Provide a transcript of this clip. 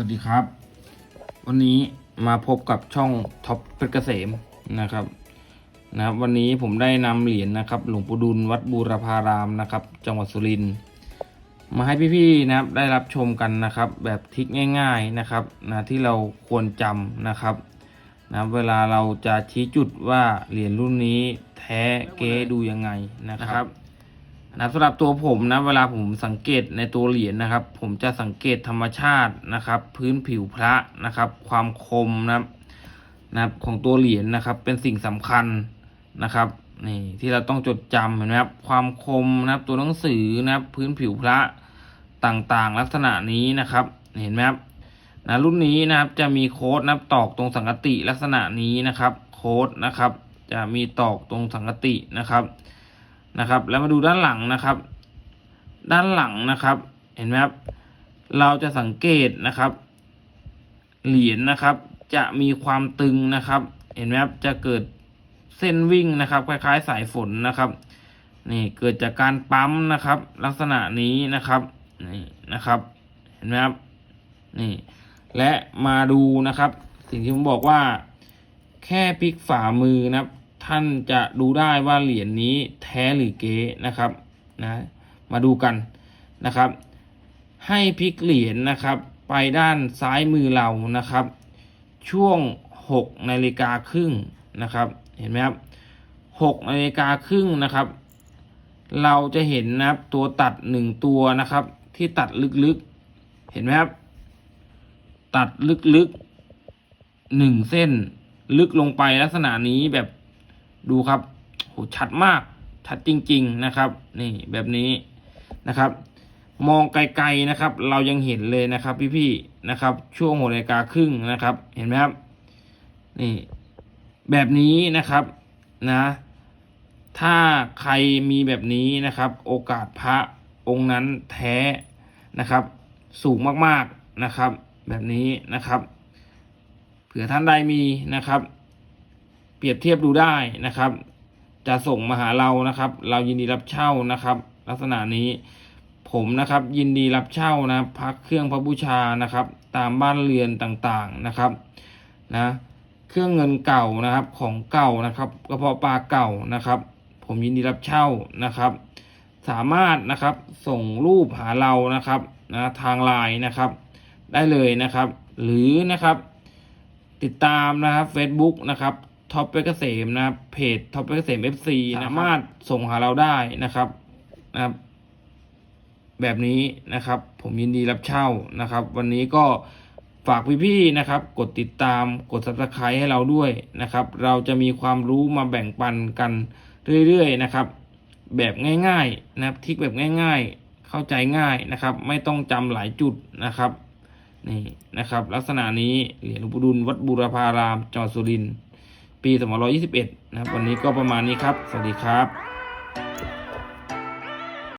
วัสดีครับ วันนี้มาพบกับช่องท็อปเพชรเกษมนะครับนะครับ วันนี้ผมได้นำเหรียญนะครับ หลวงปู่ดุลวัดบูรพารามนะครับ จังหวัดสุรินทร์มาให้พี่ๆนะครับได้รับชมกันนะครับ แบบทิกง่าย ๆนะครับนะที่เราควรจำนะครับนะเวลาเราจะชี้จุดว่าเหรียญรุ่นนี้แท้เก๊ดูยังไงนะครับ นะสำหรับตัวผมนะเวลาผมสังเกตในตัวเหรียญนะครับ ผมจะสังเกตธรรมชาตินะครับ พื้นผิวพระนะครับ ความคมนะครับนะครับของตัวเหรียญนะครับ เป็นสิ่งสำคัญนะครับนี่ที่เราต้องจดจำเห็นไหมครับ ความคมนะครับ ตัวหนังสือนะครับ พื้นผิวพระต่างๆ ลักษณะนี้นะครับ เห็นไหมครับนะรุ่นนี้นะครับจะมีโค้ดนะครับตอกตรงสังกติลักษณะนี้นะครับ โค้ดนะครับ จะมีตอกตรงสังกตินะครับ นะครับ แล้วมาดูด้านหลังนะครับ ด้านหลังนะครับ เห็นไหมครับ เราจะสังเกตนะครับ เหรียญนะครับ จะมีความตึงนะครับ เห็นไหมครับ จะเกิดเส้นวิ่งนะครับ คล้ายๆสายฝนนะครับ นี่เกิดจากการปั๊มนะครับ ลักษณะนี้นะครับ นี่นะครับ เห็นไหมครับ นี่ และมาดูนะครับ สิ่งที่ผมบอกว่า แค่พลิกฝ่ามือนะครับ ท่านจะดูได้ว่าเหรียญนี้แท้หรือเก๊นะครับนะมาดูกันนะครับ ให้พลิกเหรียญนะครับ ไปด้านซ้ายมือเรานะครับ ช่วง6นาฬิกาครึ่งนะครับเห็นไหมครับ6นาฬิกาครึ่งนะครับ เราจะเห็นนะครับตัวตัดหนึ่งตัวนะครับ ที่ตัดลึกๆเห็นไหมครับ ตัดลึกๆหนึ่งเส้นลึกลงไปลักษณะนี้แบบ ดูครับโหชัดมากชัดจริง ๆนะครับ นี่แบบนี้นะครับ มองไกลๆนะครับ เรายังเห็นเลยนะครับ พี่ๆนะครับ ช่วงหัวนาฬิกาครึ่งนะครับ เห็นไหมครับนี่แบบนี้นะครับนะถ้าใครมีแบบนี้นะครับ โอกาสพระองค์นั้นแท้นะครับ สูงมากๆนะครับ แบบนี้นะครับ เผื่อท่านใดมีนะครับ เปรียบเทียบดูได้นะครับ จะส่งมาหาเรานะครับ เรายินดีรับเช่านะครับ ลักษณะนี้ผมนะครับยินดีรับเช่านะพักเครื่องพระบูชานะครับ ตามบ้านเรือนต่างๆนะครับนะเครื่องเงินเก่านะครับของเก่านะครับกระเพาะปลาเก่านะครับ ผมยินดีรับเช่านะครับ สามารถนะครับส่งรูปหาเรานะครับนะทางไลน์นะครับ ได้เลยนะครับ หรือนะครับ ติดตามนะครับ Facebook นะครับ ท็อปเปเกษมนะครับ เพจท็อปเปเกษม FC สามารถส่งหาเราได้นะครับนะครับ แบบนี้นะครับ ผมยินดีรับเช่านะครับ วันนี้ก็ฝากพี่ๆนะครับ กดติดตามกด subscribe ให้เราด้วยนะครับ เราจะมีความรู้มาแบ่งปันกันเรื่อยๆนะครับ แบบง่ายๆนะครับทริกแบบง่าย ๆ เข้าใจง่ายนะครับ ไม่ต้องจำหลายจุดนะครับนี่นะครับ ลักษณะนี้เหรียญหลวงปู่ดุลวัดบูรพารามจังหวัดสุรินทร์ ปี2521 นะครับ วันนี้ก็ประมาณนี้ครับ สวัสดีครับ